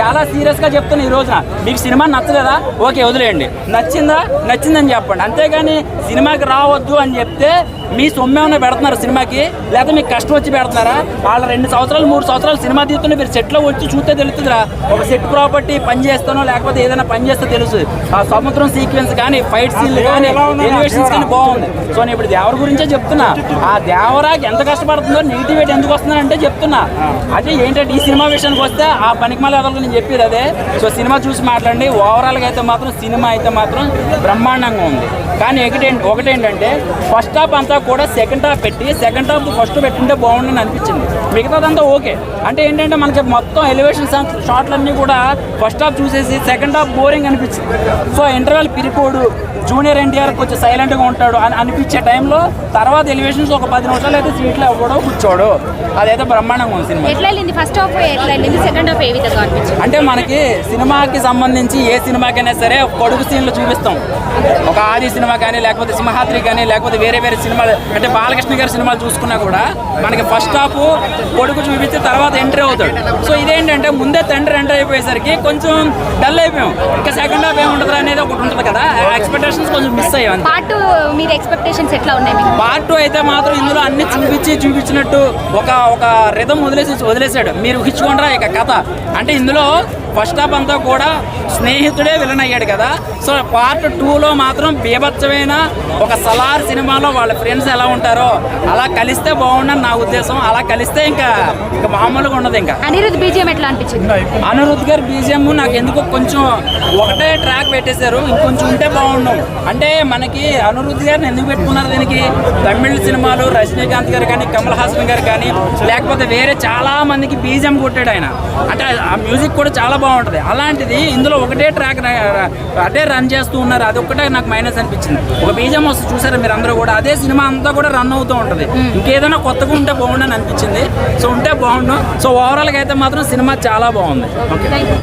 చాలా సీరియస్గా చెప్తున్నా ఈ రోజున. మీకు సినిమా నచ్చలేదా? ఓకే వదిలేయండి. నచ్చిందా? నచ్చిందని చెప్పండి. అంతేగాని సినిమాకి రావద్దు అని చెప్తే మీ సొమ్ము ఏమైనా పెడుతున్నారు సినిమాకి లేదా మీకు కష్టం వచ్చి పెడుతున్నారా? వాళ్ళ రెండు సంవత్సరాలు మూడు సంవత్సరాలు సినిమా తీస్తుంటే మీరు సెట్లో వచ్చి చూస్తే తెలుస్తుందిరా. ఒక సెట్ ప్రాపర్టీ పని చేస్తానో లేకపోతే ఏదైనా పని చేస్తే తెలుసు. ఆ సముద్రం సీక్వెన్స్ కానీ ఫైట్ సీన్లు కానీ ఎలివేషన్స్ కానీ బాగుంది. సో నేను ఇప్పుడు దేవర గురించే చెప్తున్నా. ఆ దేవరాకి ఎంత కష్టపడుతుందో నెగిటివిటీ ఎందుకు వస్తుందంటే చెప్తున్నా. అదే ఏంటంటే ఈ సినిమా విషయానికి వస్తే ఆ పనికి మళ్ళీ నేను చెప్పేది అదే. సో సినిమా చూసి మాట్లాడండి. ఓవరాల్గా అయితే మాత్రం సినిమా అయితే మాత్రం బ్రహ్మాండంగా ఉంది. కానీ ఒకటే ఒకటేంటంటే ఫస్ట్ హాఫ్ అంతా కూడా సెకండ్ హాఫ్ పెట్టి సెకండ్ హాఫ్ ఫస్ట్ పెట్టింటే బాగుండని అనిపించింది. మిగతాదంతా ఓకే. అంటే ఏంటంటే మనకి మొత్తం ఎలివేషన్ షాట్లన్నీ కూడా ఫస్ట్ హాఫ్ చూసేసి సెకండ్ హాఫ్ బోరింగ్ అనిపించింది సో ఇంటర్వెల్ పిరికోడు జూనియర్ ఎన్టీఆర్ కొంచెం సైలెంట్గా ఉంటాడు అని అనిపించే టైంలో తర్వాత ఎలివేషన్స్ ఒక పది నిమిషాలు అయితే సీట్లో ఇవ్వడం కూర్చోడు. అదైతే బ్రహ్మాండంగా ఉంది cinema. First half second half ఏ విధంగా అనిపించింది? అంటే మనకి సినిమాకి సంబంధించి ఏ సినిమాకైనా సరే కొడుకు సీన్లు చూపిస్తాం. ఒక ఆది సినిమా కానీ లేకపోతే సింహాద్రి కానీ లేకపోతే వేరే వేరే సినిమాలు అంటే బాలకృష్ణ గారి సినిమాలు చూసుకున్నా కూడా మనకి ఫస్ట్ హాఫ్ కొడుకు చూపించి తర్వాత ఎంట్రీ అవుతాడు. సో ఇదేంటంటే ముందే తండ్రి ఎంటర్ అయిపోయేసరికి కొంచెం డల్ అయిపోయాం. ఇంకా సెకండ్ హాఫ్ ఏముంటుంది అనేది ఒకటి ఉంటుంది కదా ఎక్స్పెక్టేషన్స్ కొంచెం మిస్ అయ్యాం. పార్ట్ మీరు ఎక్స్పెక్టేషన్స్ ఎట్లా ఉన్నాయి పార్ట్ టూ అయితే మాత్రం ఇందులో అన్ని చూపించి చూపించినట్టు ఒక ఒక రిధం వదిలేసి వదిలేశాడు. మీరు ఊహించుకుంటారా ఇక కథ. అంటే ఇందులో ఫస్ట్ హాఫ్ అంతా కూడా స్నేహితుడే విలన్ అయ్యాడు కదా. సో పార్ట్ టూలో మాత్రం బీభత్సమైన ఒక సలార్ సినిమాలో వాళ్ళ ఫ్రెండ్స్ ఎలా ఉంటారో అలా కలిస్తే బాగుండని నా ఉద్దేశం. అలా కలిస్తే ఇంకా ఇంకా మామూలుగా ఉండదు ఇంకా. అనిరుద్ బీజియం ఎట్లా అనిపించింది? అనిరుద్ గారి బీజిఎం నాకు ఎందుకో కొంచెం ఒకటే ట్రాక్ పెట్టేశారు. ఇంకొంచెం ఉంటే బాగుండు. అంటే మనకి అనిరుద్ గారిని ఎందుకు పెట్టుకున్నారు దీనికి? తమిళ సినిమాలు రజనీకాంత్ గారు కానీ కమల్ హాసన్ గారు కానీ లేకపోతే వేరే చాలా మందికి బీజిఎం కొట్టాడు ఆయన. అంటే ఆ మ్యూజిక్ కూడా చాలా బాగుంటుంది. అలాంటిది ఇందులో ఒకటే ట్రాక్ అదే రన్ చేస్తూ ఉన్నారు. అది ఒక్కటే నాకు మైనస్ అనిపించింది. ఒక బీజం వస్తుంది చూసారా మీరు అందరూ కూడా? అదే సినిమా అంతా కూడా రన్ అవుతూ ఉంటుంది. ఇంకేదైనా కొత్తగా ఉంటే బాగుండని అనిపించింది. సో ఉంటే బాగుండు. సో ఓవరాల్గా అయితే మాత్రం సినిమా చాలా బాగుంది. ఓకే.